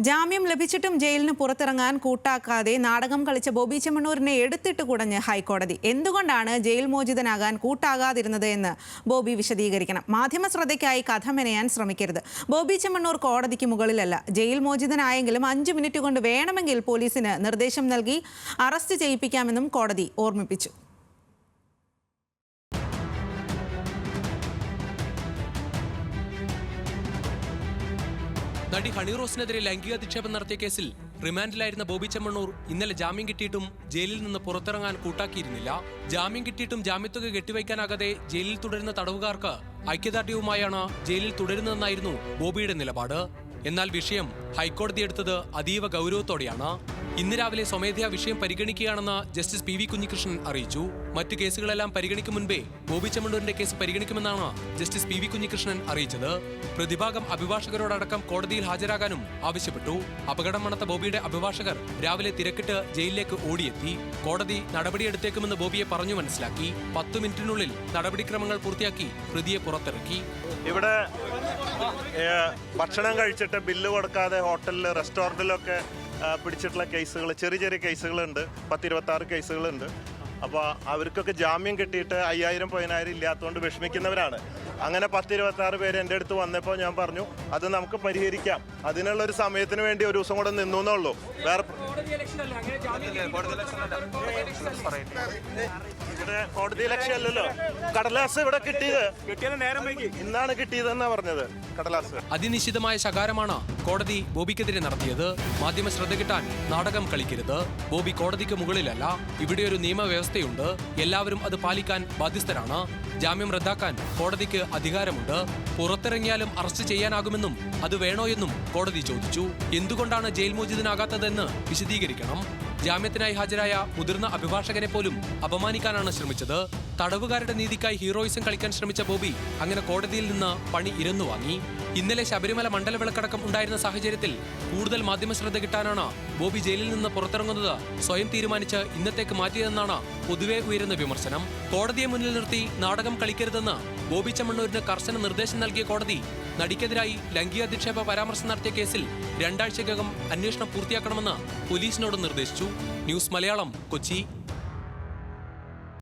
ജാമ്യം ലഭിച്ചിട്ടും ജയിലിന് പുറത്തിറങ്ങാൻ കൂട്ടാക്കാതെ നാടകം കളിച്ച ബോബി ചെമ്മണ്ണൂരിനെ എടുത്തിട്ട് കുടഞ്ഞ് ഹൈക്കോടതി. എന്തുകൊണ്ടാണ് ജയിൽ മോചിതനാകാൻ കൂട്ടാകാതിരുന്നത് എന്ന് ബോബി വിശദീകരിക്കണം. മാധ്യമ ശ്രദ്ധയ്ക്കായി കഥ മെനയാൻ ശ്രമിക്കരുത്. ബോബി ചെമ്മണ്ണൂർ കോടതിക്ക് മുകളിലല്ല. ജയിൽ മോചിതനായെങ്കിലും അഞ്ച് മിനിറ്റ് കൊണ്ട് വേണമെങ്കിൽ പോലീസിന് നിർദ്ദേശം നൽകി അറസ്റ്റ് ചെയ്യിപ്പിക്കാമെന്നും കോടതി ഓർമ്മിപ്പിച്ചു. നടി ഹണി റോസിനെതിരെ ലൈംഗിക അധിക്ഷേപം നടത്തിയ കേസിൽ റിമാൻഡിലായിരുന്ന ബോബി ചെമ്മണ്ണൂർ ഇന്നലെ ജാമ്യം കിട്ടിയിട്ടും ജയിലിൽ നിന്ന് പുറത്തിറങ്ങാൻ കൂട്ടാക്കിയിരുന്നില്ല. ജാമ്യം കിട്ടിയിട്ടും ജാമ്യത്തുക കെട്ടിവയ്ക്കാനാകാതെ ജയിലിൽ തുടരുന്ന തടവുകാർക്ക് ഐക്യദാർഢ്യവുമായാണ് ജയിലിൽ തുടരുന്നതെന്നായിരുന്നു ബോബിയുടെ നിലപാട്. എന്നാൽ വിഷയം ഹൈക്കോടതി എടുത്തത് അതീവ ഗൗരവത്തോടെയാണ്. ഇന്ന് രാവിലെ സ്വമേധയാ വിഷയം പരിഗണിക്കുകയാണെന്ന് ജസ്റ്റിസ് പി വി കുഞ്ഞികൃഷ്ണൻ അറിയിച്ചു. മറ്റു കേസുകളെല്ലാം പരിഗണിക്കും മുൻപേ ബോബി ചെമ്മണ്ണൂരിന്റെ കേസ് പരിഗണിക്കുമെന്നാണ് ജസ്റ്റിസ് പി വി കുഞ്ഞികൃഷ്ണൻ അറിയിച്ചത്. പ്രതിഭാഗം അഭിഭാഷകരോടടക്കം കോടതിയിൽ ഹാജരാകാനും ആവശ്യപ്പെട്ടു. അപകടം മണത്ത ബോബിയുടെ അഭിഭാഷകർ രാവിലെ തിരക്കിട്ട് ജയിലിലേക്ക് ഓടിയെത്തി. കോടതി നടപടിയെടുത്തേക്കുമെന്ന് ബോബിയെ പറഞ്ഞു മനസ്സിലാക്കി. പത്തു മിനിറ്റിനുള്ളിൽ നടപടിക്രമങ്ങൾ പൂർത്തിയാക്കി പ്രതിയെ പുറത്തിറക്കി. ഇവിടെ ഭക്ഷണം കഴിച്ചിട്ട് ബില്ല് കൊടുക്കാതെ ഹോട്ടലിൽ റെസ്റ്റോറന്റിലൊക്കെ പിടിച്ചിട്ടുള്ള കേസുകൾ ചെറിയ ചെറിയ കേസുകളുണ്ട്. പത്തിരുപത്താറ് കേസുകളുണ്ട്. അപ്പോൾ അവർക്കൊക്കെ ജാമ്യം കിട്ടിയിട്ട് അയ്യായിരം പതിനായിരം ഇല്ലാത്തതുകൊണ്ട് വിഷമിക്കുന്നവരാണ്. അങ്ങനെ പത്തിരുപത്താറ് പേര് എന്റെ അടുത്ത് വന്നപ്പോൾ ഞാൻ പറഞ്ഞു അത് നമുക്ക് പരിഹരിക്കാം. അതിനുള്ള ഒരു സമയത്തിന് വേണ്ടി ഒരു ദിവസം കൂടെ നിന്നു എന്നുള്ളൂ വേറെ ഇവിടെ കോടതി ഇലക്ഷൻ അല്ലല്ലോ. കടലാസ് ഇവിടെ കിട്ടിയത്. കിട്ടിയത് നേരം ഇന്നാണ് കിട്ടിയതെന്നാ പറഞ്ഞത്. കടലാസ്. അതിനിശ്ചിതമായ ശകാരമാണ് കോടതി ബോബിക്കെതിരെ നടത്തിയത്. മാധ്യമ ശ്രദ്ധ കിട്ടാൻ നാടകം കളിക്കരുത്. ബോബി കോടതിക്ക് മുകളിലല്ല ഇവിടെ ഒരു നിയമവ്യവസ്ഥയുണ്ട്. എല്ലാവരും അത് പാലിക്കാൻ ബാധ്യസ്ഥരാണ്. ജാമ്യം റദ്ദാക്കാൻ കോടതിക്ക് അധികാരമുണ്ട്. പുറത്തിറങ്ങിയാലും അറസ്റ്റ് ചെയ്യാനാകുമെന്നും അത് വേണോ എന്നും കോടതി ചോദിച്ചു. എന്തുകൊണ്ടാണ് ജയിൽ മോചിതനാകാത്തതെന്ന് വിശദീകരിക്കണം. ജാമ്യത്തിനായി ഹാജരായ മുതിർന്ന അഭിഭാഷകനെ പോലും അപമാനിക്കാനാണ് ശ്രമിച്ചത്. തടവുകാരുടെ നീതിക്കായി ഹീറോയിസം കളിക്കാൻ ശ്രമിച്ച ബോബി അങ്ങനെ കോടതിയിൽ നിന്ന് പണി ഇരന്നു വാങ്ങി. ഇന്നലെ ശബരിമല മണ്ഡലവിളക്കടക്കം ഉണ്ടായിരുന്ന സാഹചര്യത്തിൽ കൂടുതൽ മാധ്യമ ശ്രദ്ധ കിട്ടാനാണ് ബോബി ജയിലിൽ നിന്ന് പുറത്തിറങ്ങുന്നത് സ്വയം തീരുമാനിച്ച് ഇന്നത്തേക്ക് മാറ്റിയതെന്നാണ് പൊതുവെ ഉയരുന്ന വിമർശനം. കോടതിയെ മുന്നിൽ നിർത്തി നാടകം കളിക്കരുതെന്ന് ബോബി ചെമ്മണ്ണൂരിന് കർശന നിർദ്ദേശം നൽകിയ കോടതി നടിക്കെതിരായി ലൈംഗികാധിക്ഷേപ പരാമർശം നടത്തിയ കേസിൽ രണ്ടാഴ്ചക്കകം അന്വേഷണം പൂർത്തിയാക്കണമെന്ന് പോലീസിനോട് നിർദ്ദേശിച്ചു. ന്യൂസ് മലയാളം കൊച്ചി.